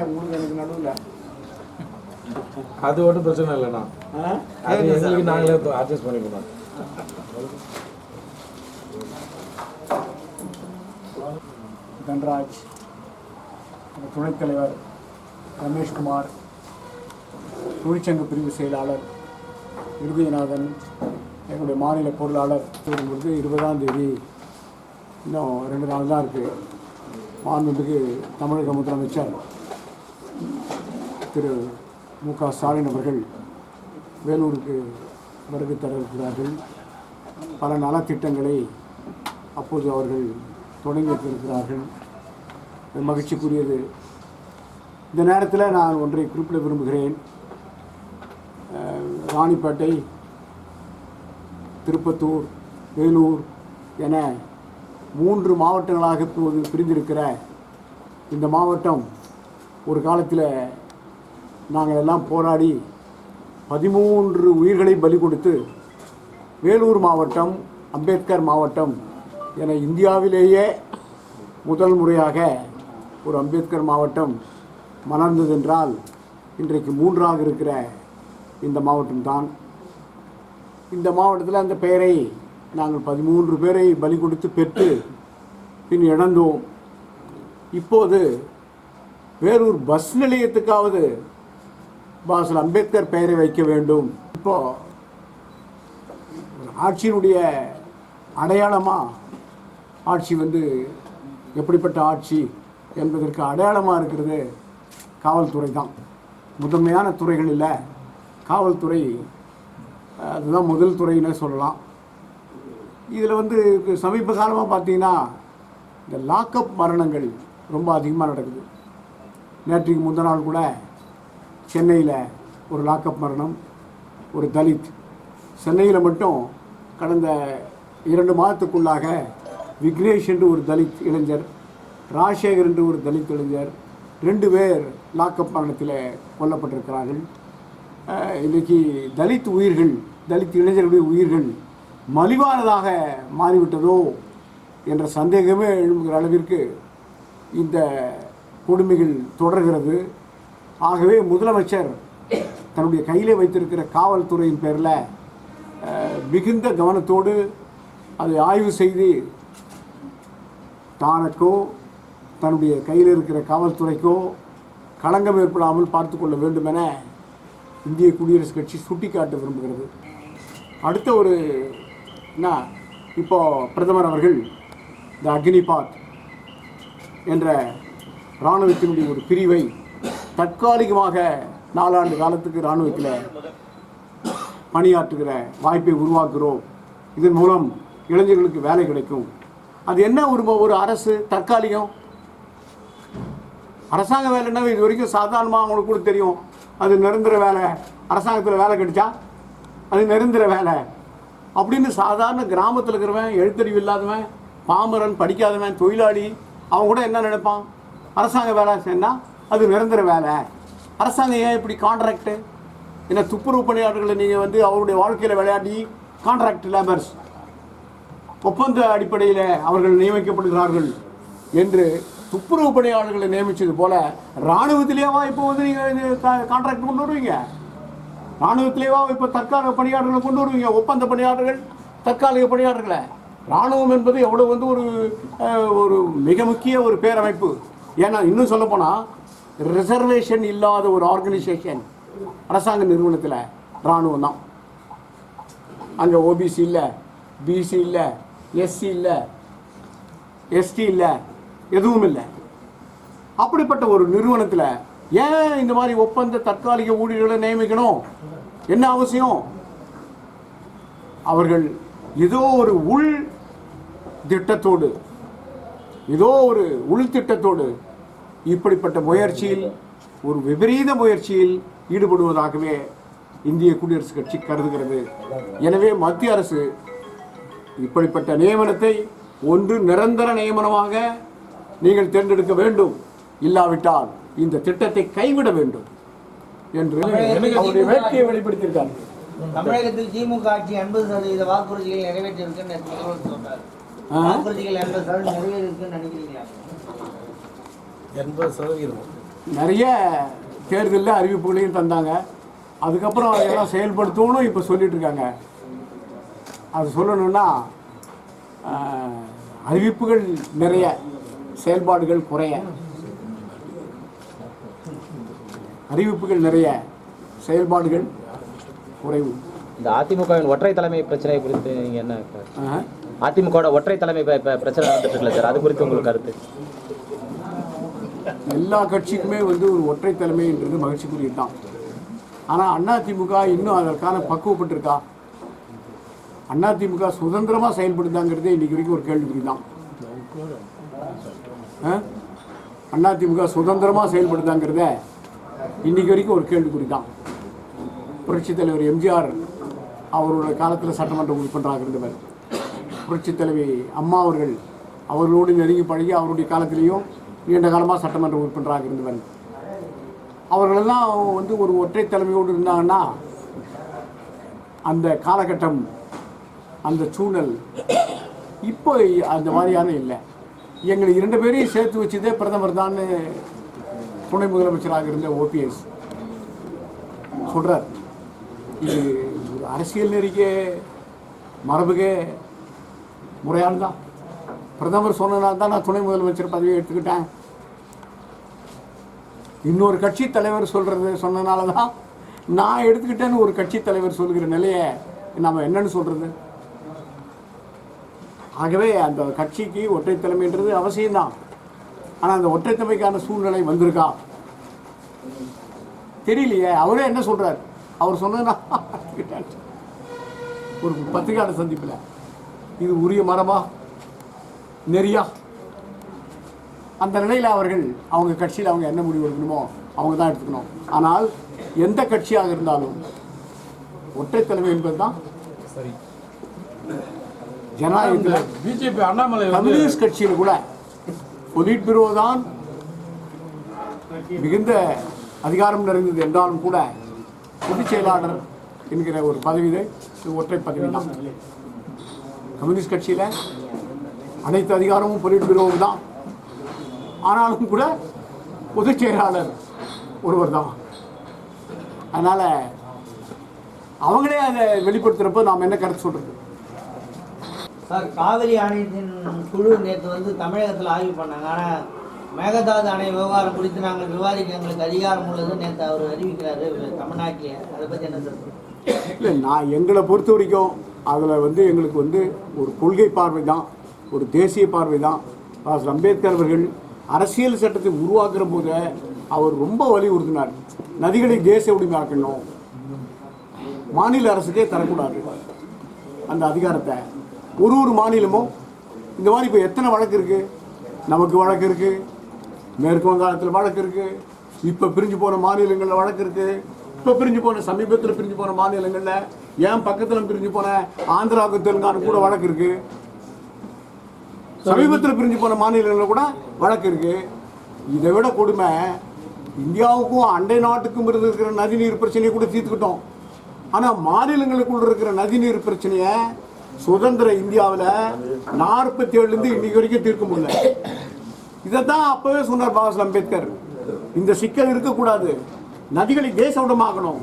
உங்களுக்கு நடுவில் அது ஒன்றும் பிரச்சனை இல்லைண்ணா. அது எங்களுக்கு நாங்களே அட்ஜஸ்ட் பண்ணிக்கணும். தன்ராஜ் அந்த துணைத் தலைவர் ரமேஷ்குமார் தொழிற்சங்க பிரிவு செயலாளர் இருதயநாதன் எங்களுடைய மாநில பொருளாளர் வரும்பொழுது இருபதாம் தேதி இன்னும் ரெண்டு நாள் தான் இருக்குது மாண்புமிகு தமிழக முதலமைச்சர். திரு மு க ஸ்டாலின் அவர்கள் வேலூருக்கு வருகை தர இருக்கிறார்கள் பல நலத்திட்டங்களை அப்போது அவர்கள் தொடங்கி வைத்திருக்கிறார்கள். மகிழ்ச்சிக்குரியது. இந்த நேரத்தில் நான் ஒன்றை குறிப்பிட விரும்புகிறேன். ராணிப்பேட்டை திருப்பத்தூர் வேலூர் என மூன்று மாவட்டங்களாக இப்போது பிரிந்திருக்கிற இந்த மாவட்டம் ஒரு காலத்தில் நாங்கள் எல்லாம் போராடி பதிமூன்று உயிர்களை பலி கொடுத்து வேலூர் மாவட்டம் அம்பேத்கர் மாவட்டம் என இந்தியாவிலேயே முதல் முறையாக ஒரு அம்பேத்கர் மாவட்டம் மலர்ந்ததென்றால் இன்றைக்கு மூன்றாக இருக்கிற இந்த மாவட்டம்தான் இந்த மாவட்டத்தில் அந்த பெயரை நாங்கள் பதிமூன்று பேரை பலி கொடுத்து பெற்று பின் இழந்தோம். இப்போது வேறொரு பஸ் நிலையத்துக்காவது பாசல் அம்பேத்கர் பெயரை வைக்க வேண்டும். இப்போ ஆட்சியினுடைய அடையாளமாக ஆட்சி வந்து எப்படிப்பட்ட ஆட்சி என்பதற்கு அடையாளமாக இருக்கிறது காவல்துறை தான். முதன்மையான துறைகளில் காவல்துறை அதுதான் முதல் துறையினே சொல்லலாம். இதில் வந்து சமீப காலமாக பார்த்தீங்கன்னா இந்த லாக்அப் மரணங்கள் ரொம்ப அதிகமாக நடக்குது. நேற்றுக்கு முந்த நாள் கூட சென்னையில் ஒரு லாக்அப் மரணம் ஒரு தலித். சென்னையில் மட்டும் கடந்த இரண்டு மாதத்துக்குள்ளாக விக்னேஷ் என்று ஒரு தலித் இளைஞர் ராஜசேகர் என்று ஒரு தலித் இளைஞர் ரெண்டு பேர் லாக்அப் மரணத்தில் கொல்லப்பட்டிருக்கிறார்கள். இன்றைக்கி தலித் உயிர்கள் தலித் இளைஞர்களுடைய உயிர்கள் மலிவானதாக மாறிவிட்டதோ என்ற சந்தேகமே எழும்புகிற அளவிற்கு இந்த கொடுமைகள் தொடர்கிறது. ஆகவே முதலமைச்சர் தன்னுடைய கையிலே வைத்திருக்கிற காவல்துறையின் பேரில் மிகுந்த கவனத்தோடு அதை ஆய்வு செய்து தானுக்கோ தன்னுடைய கையில் இருக்கிற காவல்துறைக்கோ களங்கம் ஏற்படாமல் பார்த்து கொள்ள வேண்டும் என இந்திய குடியரசுக் கட்சி சுட்டிக்காட்ட விரும்புகிறது. அடுத்த ஒரு என்ன இப்போ பிரதமர் அவர்கள் இந்த அக்னிபாத் என்ற இராணுவத்தினுடைய ஒரு பிரிவை தற்காலிகமாக நாலாண்டு காலத்துக்கு இராணுவத்தில் பணியாற்றுகிற வாய்ப்பை உருவாக்குகிறோம். இதன் மூலம் இளைஞர்களுக்கு வேலை கிடைக்கும். அது என்ன ஒரு ஒரு அரசு தற்காலிகம்? அரசாங்க வேலைன்னா இது வரைக்கும் சாதாரணமாக அவங்களுக்கு கூட தெரியும். அது நிரந்தர வேலை. அரசாங்கத்தில் வேலை கிடைச்சா அது நிரந்தர வேலை. அப்படின்னு சாதாரண கிராமத்தில் இருக்கிறவன் எழுத்தறிவு இல்லாதவன் பாமரன் படிக்காதவன் தொழிலாளி அவன் கூட என்ன நினைப்பான்? அரசாங்க வேலை செய்யனா அது நிரந்தர வேலை. அரசாங்கம் ஏன் இப்படி கான்ட்ராக்டு ஏன்னா துப்புரவு பணியாளர்களை நீங்கள் வந்து அவருடைய வாழ்க்கையில் விளையாடி கான்ட்ராக்ட் லேபர்ஸ் ஒப்பந்த அடிப்படையில் அவர்கள் நியமிக்கப்படுகிறார்கள் என்று துப்புரவு பணியாளர்களை நியமித்தது போல இராணுவத்திலேவா இப்போ வந்து நீங்கள் கான்ட்ராக்ட் கொண்டு வருவீங்க? இராணுவத்திலேவா இப்போ தற்காலிக பணியாளர்களை கொண்டு வருவீங்க? ஒப்பந்த பணியாளர்கள் தற்காலிக பணியாளர்களை. இராணுவம் என்பது எவ்வளோ வந்து ஒரு ஒரு மிக முக்கிய ஒரு பேரமைப்பு. ஏன்னா இன்னும் சொல்லப்போனால் ரிசர்வேஷன் இல்லாத ஒரு ஆர்கனைசேஷன் அரசாங்க நிறுவனத்தில் இராணுவம் தான். அங்கே ஓபிசி இல்லை பிசி இல்லை எஸ்சி இல்லை எஸ்டி இல்லை எதுவும் இல்லை. அப்படிப்பட்ட ஒரு நிறுவனத்தில் ஏன் இந்த மாதிரி ஒப்பந்த தற்காலிக ஊழியர்களை நியமிக்கணும்? என்ன அவசியம்? அவர்கள் ஏதோ ஒரு உள் திட்டத்தோடு ஏதோ ஒரு உள் திட்டத்தோடு இப்படிப்பட்ட முயற்சியில் ஒரு விபரீத முயற்சியில் ஈடுபடுவதாகவே இந்திய குடியரசுக் கட்சி கருதுகிறது. எனவே மத்திய அரசு இப்படிப்பட்ட நியமனத்தை ஒன்று நிரந்தர நியமனமாக நீங்கள் தேர்ந்தெடுக்க வேண்டும். இல்லாவிட்டால் இந்த திட்டத்தை கைவிட வேண்டும் என்று அவருடைய வேட்கையை வெளிப்படுத்தியிருக்காங்க தமிழகத்தில் திமுக ஆட்சி எண்பது சதவீத வாக்குறுதிகளை நிறைவேற்றிருக்குன்னு நேத்து முதல்வர் சொன்னார்? வாக்குறுதிகள் எண்பது சதவீதம் நிறைவேறிருக்குன்னு நினைக்கிறீங்களா? எண்பது சதவீதம் நிறைய தேர்தலில் அறிவிப்புகளையும் தந்தாங்க. அதுக்கப்புறம் அதெல்லாம் செயல்படுத்தணும்னு இப்போ சொல்லிட்டு இருக்காங்க. அது சொல்லணும்னா அறிவிப்புகள் நிறைய செயல்பாடுகள் குறைய. அறிவிப்புகள் நிறைய செயல்பாடுகள் குறைவு. இந்த அதிமுகவின் ஒற்றை தலைமை பிரச்சனை குறித்து நீங்க என்ன. அதிமுகவோட ஒற்றை தலைமை பிரச்சனை நடந்துட்டு இருக்குல்ல சார்? அது குறித்து உங்களுக்கு கருத்து. எல்லா கட்சிக்குமே வந்து ஒரு ஒற்றை தலைமைன்றது மகிழ்ச்சிக்குரியது தான் ஆனால் அதிமுக இன்னும் அதற்கான பக்குவப்பட்டிருக்கா? அதிமுக சுதந்திரமாக செயல்படுதாங்கிறதே இன்றைக்கி வரைக்கும் ஒரு கேள்விக்குறி தான் அதிமுக சுதந்திரமாக செயல்படுதாங்கிறத இன்றைக்கி வரைக்கும் ஒரு கேள்விக்குறி தான் புரட்சித் தலைவர் எம்ஜிஆர் அவரோட காலத்தில் சட்டமன்ற உறுப்பினராக இருந்தவர். புரட்சித் தலைவி அம்மா அவர்கள் அவர்களோடு நெருங்கி பழகி அவருடைய காலத்திலேயும் நீண்ட காலமாக சட்டமன்ற உறுப்பினராக இருந்தவன். அவர்களெல்லாம் வந்து ஒரு ஒற்றை தலைமையோடு இருந்தாங்கன்னா அந்த காலகட்டம் அந்த சூழல் இப்போ அந்த மாதிரியான இல்லை. எங்களை இரண்டு பேரையும் சேர்த்து வச்சதே பிரதமர் தான் துணை முதலமைச்சராக இருந்த ஓபிஎஸ். சொல்கிறார் இது ஒரு அரசியல் நெறிக்கே மரபுகே முறையானதான் பிரதமர் சொன்னனால தான் நான் துணை முதலமைச்சர் பதவியை எடுத்துக்கிட்டேன். இன்னொரு கட்சி தலைவர் சொல்கிறது சொன்னனால தான் நான் எடுத்துக்கிட்டேன்னு ஒரு கட்சி தலைவர் சொல்கிற நிலையை நம்ம என்னன்னு சொல்கிறது ஆகவே அந்த கட்சிக்கு ஒற்றை தலைமைன்றது அவசியம்தான். ஆனால் அந்த ஒற்றைத்தமைக்கான சூழ்நிலை வந்திருக்கா? தெரியலையே. அவரே என்ன சொல்கிறார் அவர் சொன்னதுன்னா ஒரு பத்திரிகையாளர் சந்திப்பில். இது உரிய மரமாக நெறியா. அந்த நிலையில் அவர்கள் அவங்க கட்சியில் அவங்க என்ன முடிவு எடுக்கணுமோ அவங்க தான் எடுத்துக்கணும். ஆனால் எந்த கட்சியாக இருந்தாலும் ஒற்றை தலைமை என்பது தான் சரி. ஜனநாயகத்தில் பிஜேபி அண்ணாமலை கம்யூனிஸ்ட் கட்சியில் கூட பொலிட் பியூரோ தான் மிகுந்த அதிகாரம் நிறைந்தது என்றாலும் கூட பொதுச் செயலாளர் என்கிற ஒரு பதவி இது ஒற்றை பதவி தான். கம்யூனிஸ்ட் கட்சியில் அனைத்து அதிகாரமும் பொலிட் பியூரோவுக்கு தான். ஆனாலும் கூட பொதுச் செயலாளர் ஒருவர் தான். அதனால் அவங்களே அதை வெளிப்படுத்துகிறப்போ நாம் என்ன கருத்து சொல்கிறது சார் காவிரி ஆணையத்தின் குழு நேற்று வந்து தமிழகத்தில் ஆய்வு பண்ணாங்க. ஆனால் மேகதாது அணை விவகாரம் குறித்து நாங்கள் விவாதிக்க எங்களுக்கு அதிகாரம் உள்ளது நேற்று அவர் அறிவிக்கிறாரு தமிழ்நாட்டிலே. அதை பற்றி என்ன சார்? இல்லை நான் எங்களை பொறுத்த வரைக்கும் அதில் வந்து எங்களுக்கு வந்து ஒரு கொள்கை பார்வை தான். ஒரு தேசிய பார்வை தான் டாக்டர் அம்பேத்கர் அவர்கள் அரசியல் சட்டத்தை உருவாக்குற போது அவர் ரொம்ப வலியுறுத்தினார் நதிகளை தேசிய உரிமையாக்கணும். மாநில அரசுக்கே தரக்கூடாது. அந்த அதிகாரத்தை ஒரு ஒரு மாநிலமும் இந்த மாதிரி இப்போ எத்தனை வழக்கு இருக்குது நமக்கு வழக்கு இருக்குது மேற்கு வங்காளத்தில் வழக்கு இருக்குது இப்போ பிரிஞ்சு போன மாநிலங்களில் வழக்கு இருக்குது இப்போ பிரிஞ்சு போன சமீபத்தில் பிரிஞ்சு போன மாநிலங்களில் ஏன் பக்கத்தில் பிரிஞ்சு போன ஆந்திராவுக்கு தெலுங்கானு கூட வழக்கு இருக்குது சமீபத்தில் பிரிஞ்சு போன மாநிலங்களில் கூட வழக்கு இருக்கு. இதை விட கொடுமை இந்தியாவுக்கும் அண்டை நாட்டுக்கும் இருந்து இருக்கிற நதிநீர் பிரச்சனையை கூட தீர்த்துக்கிட்டோம். ஆனால் மாநிலங்களுக்குள்ள இருக்கிற நதிநீர் பிரச்சனையை சுதந்திர இந்தியாவில் நாற்பத்தி ஏழுலேருந்து இன்னைக்கு வரைக்கும் தீர்க்க முடியல. தான் அப்போவே சொன்னார் பாபா அம்பேத்கர். இந்த சிக்கல் இருக்கக்கூடாது. நதிகளை தேசவிடமாக்கணும்.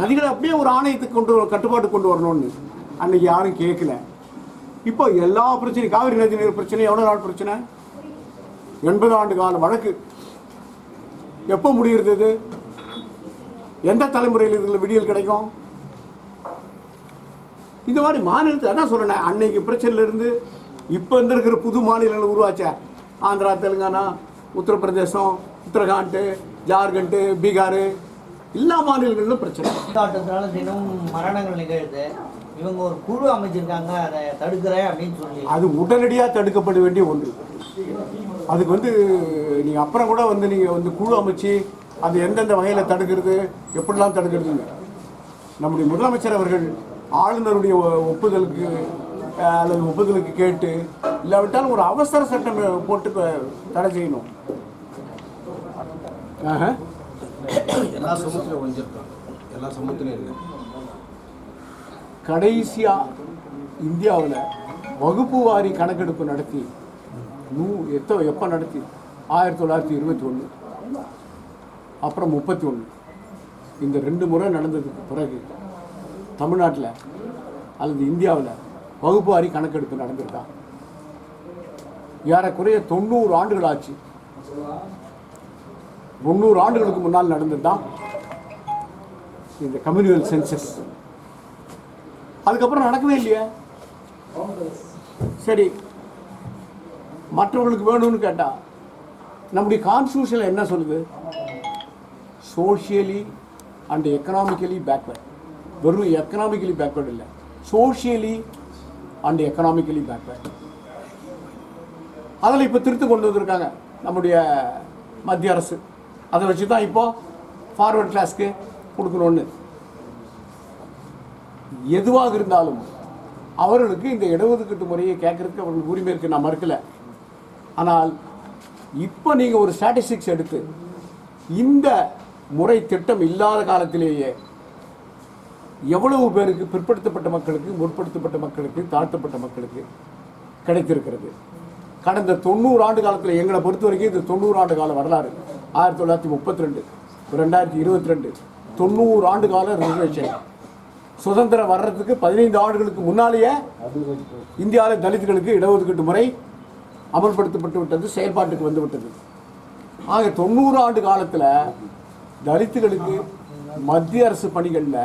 நதிகளை அப்படியே ஒரு ஆணையத்துக்கு கொண்டு கட்டுப்பாட்டு கொண்டு வரணும்னு. அன்னைக்கு யாரும் கேட்கல. இப்போ எல்லா பிரச்சனையும் காவிரி நதி நீர் பிரச்சனை எவ்வளோ நாள் பிரச்சனை? எண்பது ஆண்டு கால வழக்கு. எப்போ முடிகிறது இது? எந்த தலைமுறையில் இதில் விடியல் கிடைக்கும்? இந்த மாதிரி மாநிலத்தை அதான் சொல்கிறேன் அன்னைக்கு பிரச்சனையிலிருந்து இப்போ இருந்திருக்கிற புது மாநிலங்கள் உருவாச்சே. ஆந்திரா தெலுங்கானா உத்தரப்பிரதேசம் உத்தரகாண்ட் ஜார்க்கண்ட் பீகார் எல்லா மாநிலங்களிலும் பிரச்சனை. தினமும் மரணங்கள் நிகழுது. இவங்க ஒரு குழு அமைச்சிருக்காங்க அதை தடுக்கிறேன் அப்படின்னு சொல்லி. அது உடனடியாக தடுக்கப்பட வேண்டிய ஒன்று. அதுக்கு வந்து நீங்கள் அப்புறம் கூட வந்து நீங்கள் வந்து குழு அமைச்சு அது எந்தெந்த வகையில் தடுக்கிறது எப்படிலாம் தடுக்கிறதுங்க நம்முடைய முதலமைச்சர் அவர்கள் ஆளுநருடைய ஒ- ஒப்புதலுக்கு அல்லது ஒப்புதலுக்கு கேட்டு இல்லாவிட்டாலும் ஒரு அவசர சட்டம் போட்டு தடை செய்யணும். ஆஹா. எல்லா சமூகத்திலும் ஒழிஞ்சிருக்காங்க எல்லா சமூகத்திலும் இல்லை. கடைசியாக இந்தியாவில் வகுப்பு வாரி கணக்கெடுப்பு நடத்தி நூ எத்தோ எப்போ நடத்தி? ஆயிரத்தி தொள்ளாயிரத்தி இருபத்தி ஒன்று அப்புறம் முப்பத்தி ஒன்று இந்த ரெண்டு முறை நடந்ததுக்கு பிறகு தமிழ்நாட்டில் அல்லது இந்தியாவில் வகுப்புவாரி கணக்கெடுப்பு நடந்திருக்கா? ஏறக்குறைய தொண்ணூறு ஆண்டுகள் ஆச்சு. முந்நூறு ஆண்டுகளுக்கு முன்னால் நடந்ததுதான் இந்த கம்யூனியல் சென்சஸ். அதுக்கப்புறம் நடக்கவே இல்லையே? சரி. மற்றவர்களுக்கு வேணும்னு கேட்டா நம்முடைய கான்ஸ்டியூஷனில் என்ன சொல்லுது? சோஷியலி அண்ட் எக்கனாமிக்கலி பேக்வேர்ட் வெறும் எக்கனாமிக்கலி பேக்வேர்டு இல்லை. சோஷியலி அண்ட் எக்கனாமிக்கலி பேக்வேர்ட் அதில் இப்போ திருத்து கொண்டு வந்திருக்காங்க நம்முடைய மத்திய அரசு. அதை வச்சு தான் இப்போ ஃபார்வர்ட் கிளாஸ்க்கு கொடுக்கணும்னு. எதுவாக இருந்தாலும் அவர்களுக்கு இந்த இடஒதுக்கீட்டு முறையை கேட்கறதுக்கு அவர்களுக்கு உரிமை இருக்கு நான் மறுக்கல. ஆனால் இப்போ நீங்கள் ஒரு ஸ்டாட்டிஸ்டிக்ஸ் எடுத்து இந்த முறை திட்டம் இல்லாத காலத்திலேயே எவ்வளவு பேருக்கு பிற்படுத்தப்பட்ட மக்களுக்கு முற்படுத்தப்பட்ட மக்களுக்கு தாழ்த்தப்பட்ட மக்களுக்கு கிடைத்திருக்கிறது? கடந்த தொண்ணூறு ஆண்டு காலத்தில் எங்களை பொறுத்த வரைக்கும் இது தொண்ணூறு ஆண்டு கால வரலாறு. ஆயிரத்தி தொள்ளாயிரத்தி முப்பத்தி ரெண்டு ரெண்டாயிரத்தி இருபத்தி ரெண்டு தொண்ணூறு ஆண்டு கால ரிசர்வேஷன் சுதந்திரம் வர்றதுக்கு பதினைந்து ஆண்டுகளுக்கு முன்னாலேயே இந்தியாவில் தலித்துகளுக்கு இடஒதுக்கீட்டு முறை அமல்படுத்தப்பட்டு விட்டது செயல்பாட்டுக்கு வந்துவிட்டது ஆக தொண்ணூறு ஆண்டு காலத்தில் தலித்துகளுக்கு மத்திய அரசு பணிகளில்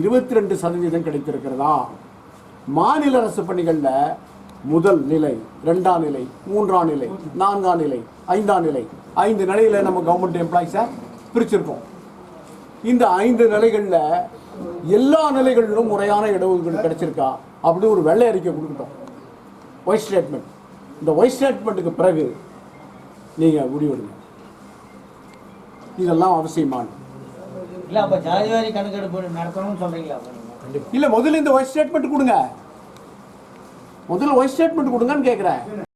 இருபத்தி ரெண்டு சதவீதம் கிடைத்திருக்கிறதா? மாநில அரசு பணிகளில் முதல் நிலை ரெண்டாம் நிலை மூன்றாம் நிலை நான்காம் நிலை ஐந்தாம் நிலை. ஐந்து நிலையில் நம்ம கவர்மெண்ட் எம்ப்ளாயிஸை பிரிச்சிருக்கோம். இந்த ஐந்து நிலைகளில் எல்லா நிலைகளிலும் முறையான இடஒதுக்கீடு கிடைச்சிருக்கா? அப்படி ஒரு வெள்ளை அறிக்கை கொடுக்கட்டும். ஒயிட் ஸ்டேட்மெண்ட் இந்த ஒயிட் ஸ்டேட்மெண்ட்டுக்கு பிறகு நீங்கள் முடிவெடுங்க. இதெல்லாம் அவசியமானது. இல்ல அப்ப ஜாதிவாரி கணக்கெடுப்பு நடத்தணும்னு? இல்லை முதல்ல இந்த ஒயிட் ஸ்டேட்மெண்ட் கொடுங்க. முதல்ல ஒயிட் ஸ்டேட்மெண்ட் கொடுங்கன்னு கேட்குறேன்